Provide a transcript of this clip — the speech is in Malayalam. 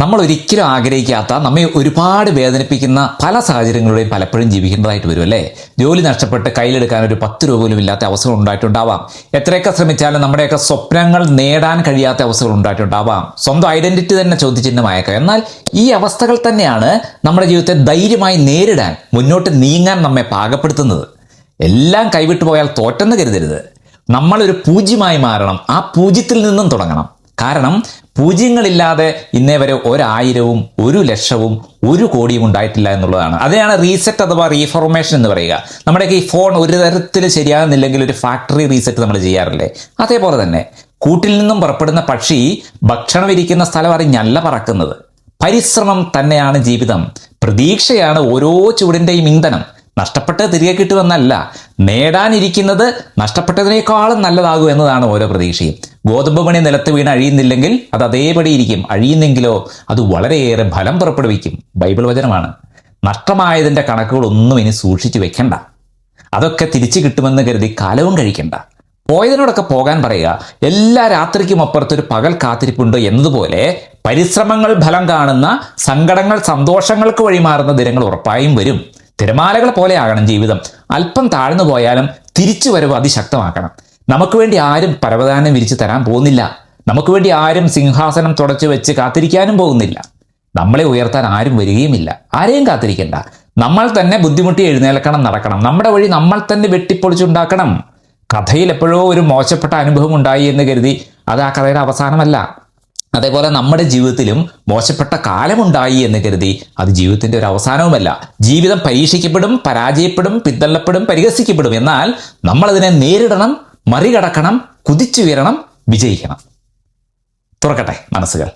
നമ്മൾ ഒരിക്കലും ആഗ്രഹിക്കാത്ത നമ്മെ ഒരുപാട് വേദനിപ്പിക്കുന്ന പല സാഹചര്യങ്ങളുടെയും പലപ്പോഴും ജീവിക്കേണ്ടതായിട്ട് വരും അല്ലേ? ജോലി നഷ്ടപ്പെട്ട് കയ്യിലെടുക്കാൻ ഒരു പത്ത് രൂപ പോലും ഇല്ലാത്ത അവസരം ഉണ്ടായിട്ടുണ്ടാവാം. എത്രയൊക്കെ ശ്രമിച്ചാലും നമ്മുടെയൊക്കെ സ്വപ്നങ്ങൾ നേടാൻ കഴിയാത്ത അവസരം ഉണ്ടായിട്ടുണ്ടാവാം. സ്വന്തം ഐഡന്റിറ്റി തന്നെ ചോദ്യചിഹ്നമായേക്കാം എന്നാൽ ഈ അവസ്ഥകൾ തന്നെയാണ് നമ്മുടെ ജീവിതത്തെ ധൈര്യമായി നേരിടാൻ മുന്നോട്ട് നീങ്ങാൻ നമ്മെ പാകപ്പെടുത്തുന്നത്. എല്ലാം കൈവിട്ടു പോയാൽ തോറ്റെന്ന് കരുതരുത്. നമ്മളൊരു പൂജ്യമായി മാറണം. ആ പൂജ്യത്തിൽ നിന്നും തുടങ്ങണം. കാരണം പൂജ്യങ്ങളില്ലാതെ ഇന്നേ വരെ ഒരായിരവും ഒരു ലക്ഷവും ഒരു കോടിയും ഉണ്ടായിട്ടില്ല എന്നുള്ളതാണ്. അതിനാണ് റീസെറ്റ് അഥവാ റീഫോർമേഷൻ എന്ന് പറയുക. നമ്മുടെയൊക്കെ ഈ ഫോൺ ഒരു തരത്തിൽ ശരിയാകുന്നില്ലെങ്കിൽ ഒരു ഫാക്ടറി റീസെറ്റ് നമ്മൾ ചെയ്യാറില്ലേ? അതേപോലെ തന്നെ കൂട്ടിൽ നിന്നും പുറപ്പെടുന്ന പക്ഷി ഭക്ഷണം ഇരിക്കുന്ന സ്ഥലം അറിഞ്ഞല്ല പറക്കുന്നത്. പരിശ്രമം തന്നെയാണ് ജീവിതം. പ്രതീക്ഷയാണ് ഓരോ ചൂടിന്റെയും ഇന്ധനം. നഷ്ടപ്പെട്ട് തിരികെ കിട്ടുമെന്നല്ല. നേടാനിരിക്കുന്നത് നഷ്ടപ്പെട്ടതിനേക്കാളും നല്ലതാകും എന്നതാണ് ഓരോ പ്രതീക്ഷയും. ഗോതമ്പ് നിലത്ത് വീണ് അഴിയുന്നില്ലെങ്കിൽ അത് അതേപടി ഇരിക്കും. അഴിയുന്നെങ്കിലോ അത് വളരെയേറെ ഫലം പുറപ്പെടുവിക്കും. ബൈബിൾ വചനമാണ് നഷ്ടമായതിന്റെ കണക്കുകളൊന്നും ഇനി സൂക്ഷിച്ചു വെക്കണ്ട. അതൊക്കെ തിരിച്ചു കിട്ടുമെന്ന് കരുതി കാലവും കഴിക്കണ്ട. പോയതിനോടൊക്കെ പോകാൻ പറയുക എല്ലാ രാത്രിക്കും അപ്പുറത്തൊരു പകൽ കാത്തിരിപ്പുണ്ട് എന്നതുപോലെ പരിശ്രമങ്ങൾ ഫലം കാണുന്ന സങ്കടങ്ങൾ സന്തോഷങ്ങൾക്ക് വഴിമാറുന്ന ദിനങ്ങൾ ഉറപ്പായും വരും. തിരമാലകൾ പോലെയാകണം ജീവിതം. അല്പം താഴ്ന്നു പോയാലും തിരിച്ചു വരവ് അതിശക്തമാക്കണം. നമുക്ക് വേണ്ടി ആരും പരവതാനം വിരിച്ചു തരാൻ പോകുന്നില്ല. നമുക്ക് വേണ്ടി ആരും സിംഹാസനം തുടച്ചു വെച്ച് കാത്തിരിക്കാനും പോകുന്നില്ല. നമ്മളെ ഉയർത്താൻ ആരും വരികയുമില്ല. ആരെയും കാത്തിരിക്കണ്ട. നമ്മൾ തന്നെ ബുദ്ധിമുട്ടി എഴുന്നേൽക്കണം നടക്കണം. നമ്മുടെ വഴി നമ്മൾ തന്നെ വെട്ടിപ്പൊളിച്ചുണ്ടാക്കണം കഥയിൽ എപ്പോഴോ ഒരു മോശപ്പെട്ട അനുഭവം ഉണ്ടായി എന്ന് കരുതി അത് ആ കഥയുടെ അവസാനമല്ല. അതേപോലെ നമ്മുടെ ജീവിതത്തിലും മോശപ്പെട്ട കാലമുണ്ടായി എന്ന് കരുതി അത് ജീവിതത്തിന്റെ ഒരു അവസാനവുമല്ല. ജീവിതം പരീക്ഷിക്കപ്പെടും പരാജയപ്പെടും പിന്തള്ളപ്പെടും പരിഹസിക്കപ്പെടും. എന്നാൽ നമ്മൾ അതിനെ നേരിടണം മറികടക്കണം കുതിച്ചുയരണം വിജയിക്കണം. തുറക്കട്ടെ മനസ്സുകൾ.